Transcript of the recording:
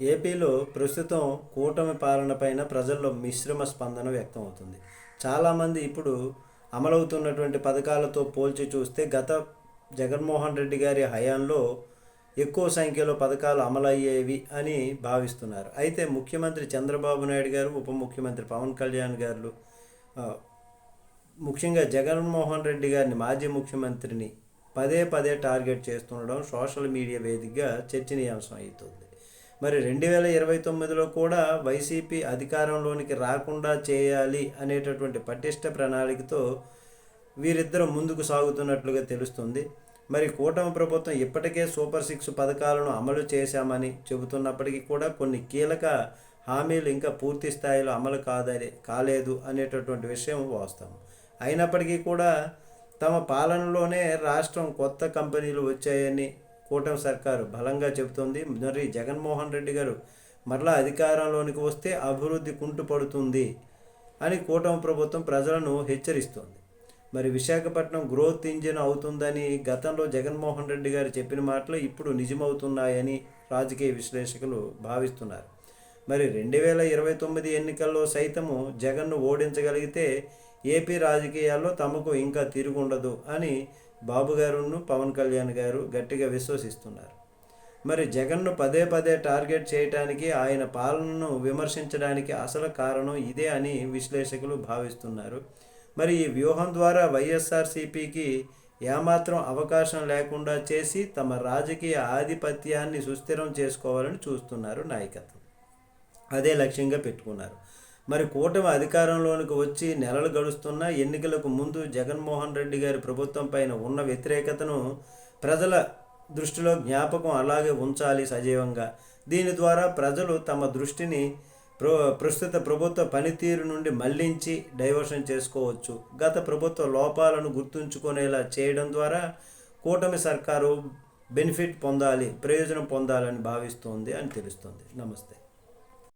ఏపీలో ప్రస్తుతం కూటమి పాలనపైన ప్రజల్లో మిశ్రమ స్పందన వ్యక్తం అవుతుంది. చాలామంది ఇప్పుడు అమలవుతున్నటువంటి పథకాలతో పోల్చి చూస్తే గత జగన్మోహన్ రెడ్డి గారి హయాంలో ఎక్కువ సంఖ్యలో పథకాలు అమలయ్యేవి అని భావిస్తున్నారు. అయితే ముఖ్యమంత్రి చంద్రబాబు నాయుడు గారు ఉప ముఖ్యమంత్రి పవన్ కళ్యాణ్ గారు ముఖ్యంగా జగన్మోహన్ రెడ్డి గారిని మాజీ ముఖ్యమంత్రిని పదే పదే టార్గెట్ చేస్తుండడం సోషల్ మీడియా వేదికగా చర్చనీయాంశం అవుతుంది. మరి రెండు వేల ఇరవై తొమ్మిదిలో కూడా వైసీపీ అధికారంలోనికి రాకుండా చేయాలి అనేటటువంటి పటిష్ట ప్రణాళికతో వీరిద్దరూ ముందుకు సాగుతున్నట్లుగా తెలుస్తుంది. మరి కూటమి ప్రభుత్వం ఇప్పటికే సూపర్ సిక్స్ పథకాలను అమలు చేశామని చెబుతున్నప్పటికీ కూడా కొన్ని కీలక హామీలు ఇంకా పూర్తి స్థాయిలో అమలు కాదని కాలేదు అనేటటువంటి విషయం వాస్తవం. అయినప్పటికీ కూడా తమ పాలనలోనే రాష్ట్రం కొత్త కంపెనీలు వచ్చాయని కూటమి సర్కారు బలంగా చెబుతోంది. మరి జగన్మోహన్ రెడ్డి గారు మరలా అధికారంలోనికి వస్తే అభివృద్ధి కుంటుపడుతుంది అని కూటమి ప్రభుత్వం ప్రజలను హెచ్చరిస్తోంది. మరి విశాఖపట్నం గ్రోత్ ఇంజిన్ అవుతుందని గతంలో జగన్మోహన్ రెడ్డి గారు చెప్పిన మాటలు ఇప్పుడు నిజమవుతున్నాయని రాజకీయ విశ్లేషకులు భావిస్తున్నారు. మరి రెండు వేల ఇరవై తొమ్మిది ఎన్నికల్లో సైతము జగన్ను ఓడించగలిగితే ఏపీ రాజకీయాల్లో తమకు ఇంకా తిరుగుండదు అని బాబు గారును పవన్ కళ్యాణ్ గారు గట్టిగా విశ్వసిస్తున్నారు. మరి జగన్ను పదే పదే టార్గెట్ చేయటానికి ఆయన పాలనను విమర్శించడానికి అసలు కారణం ఇదే అని విశ్లేషకులు భావిస్తున్నారు. మరి ఈ వ్యూహం ద్వారా వైఎస్ఆర్సీపీకి ఏమాత్రం అవకాశం లేకుండా చేసి తమ రాజకీయ ఆధిపత్యాన్ని సుస్థిరం చేసుకోవాలని చూస్తున్నారు నాయకత్వం. అదే లక్ష్యంగా పెట్టుకున్నారు. మరి కూటమి అధికారంలోనికి వచ్చి నెలలు గడుస్తున్న ఎన్నికలకు ముందు జగన్మోహన్ రెడ్డి గారి ప్రభుత్వం పైన ఉన్న వ్యతిరేకతను ప్రజల దృష్టిలో జ్ఞాపకం అలాగే ఉంచాలి సజీవంగా. దీని ద్వారా ప్రజలు తమ దృష్టిని ప్ర ప్రస్తుత ప్రభుత్వ పనితీరు నుండి మళ్ళించి డైవర్షన్ చేసుకోవచ్చు. గత ప్రభుత్వ లోపాలను గుర్తుంచుకునేలా చేయడం ద్వారా కూటమి సర్కారు బెనిఫిట్ పొందాలి ప్రయోజనం పొందాలని భావిస్తోంది అని తెలుస్తుంది. నమస్తే.